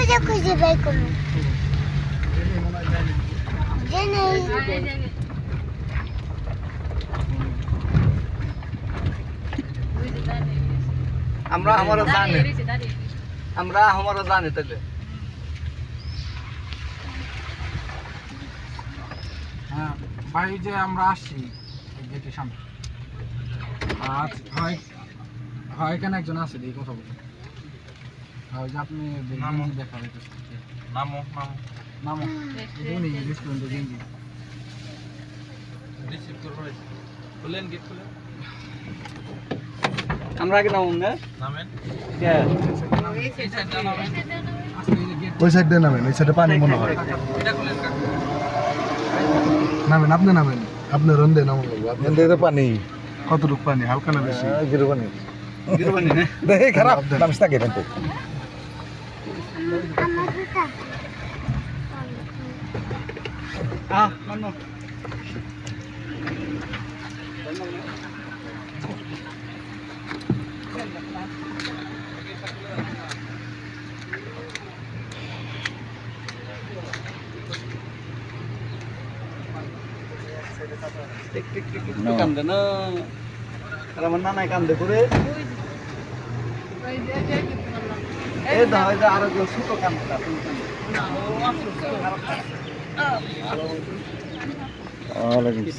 খুঁজে খুঁজে বের জেনে আমরা আমারও জানি। আমরা আমারও জানি তাহলে। হ্যাঁ যে আমরা আসছি এই গেটের সামনে। আজ হয় হয় এখানে একজন আছে? দেখি কথা বলতে হয় যে আপনি নামো। গেঞ্জি দেখা হইতেছে নামো নামো নামো উনি রেস্টুরেন্টে গেঞ্জি? রিসিভ করব খুলেন গেট খুলেন। আমরা আগে নাম না? নামেন। ওই সাইড দিয়ে নামেন ওই সাইডে পানি মনে হয়। নামেন আপনি নামেন। আপনি রন্দে নামুন। আপনি এতে পানি। কতটুকু পানি? হালকা না বেশি? জিরো পানি গিরবানি না? দেখে খারাপ। নামিস থাকে এখান থেকে আমার জুতা আহ মানো টিক টিক টিক টিক কান্দে না আর আমার নানাই কান্দে করে এই দাও আরও ছোট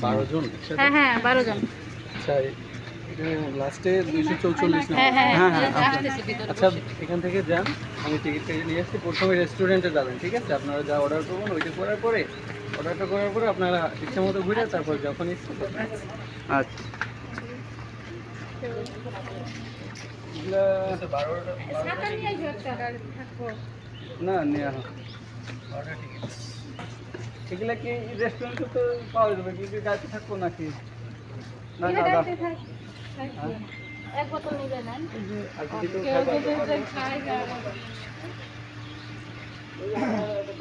বারো জন? হ্যাঁ হ্যাঁ বারো জন। আচ্ছা লাস্টে দুইশো চৌচল্লিশ হ্যাঁ হ্যাঁ হ্যাঁ আচ্ছা। আচ্ছা এখান থেকে যান আমি টিকিট কেটে নিয়ে আসছি। প্রথমে রেস্টুরেন্টে যাবেন ঠিক আছে? আপনারা যা অর্ডার করবেন ওইটা করার পরে অর্ডারটা করার পরে আপনারা ইচ্ছা মতো ঘুরে তারপর যখন ইচ্ছা আচ্ছা এগুলা ছাতা নিয়ে আসো একটা থাকব না আনো। এগুলা কি রেস্টুরেন্টে তো পাওয়া যাবে, কি গাড়িতে থাকব নাকি? না থাকবে। এক কেউ খাবার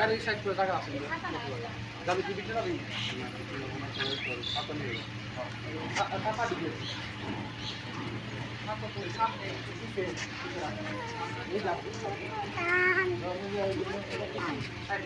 গাড়ি সাইড করে টাকা আছে যাবে কি বিক্রি যাবে টান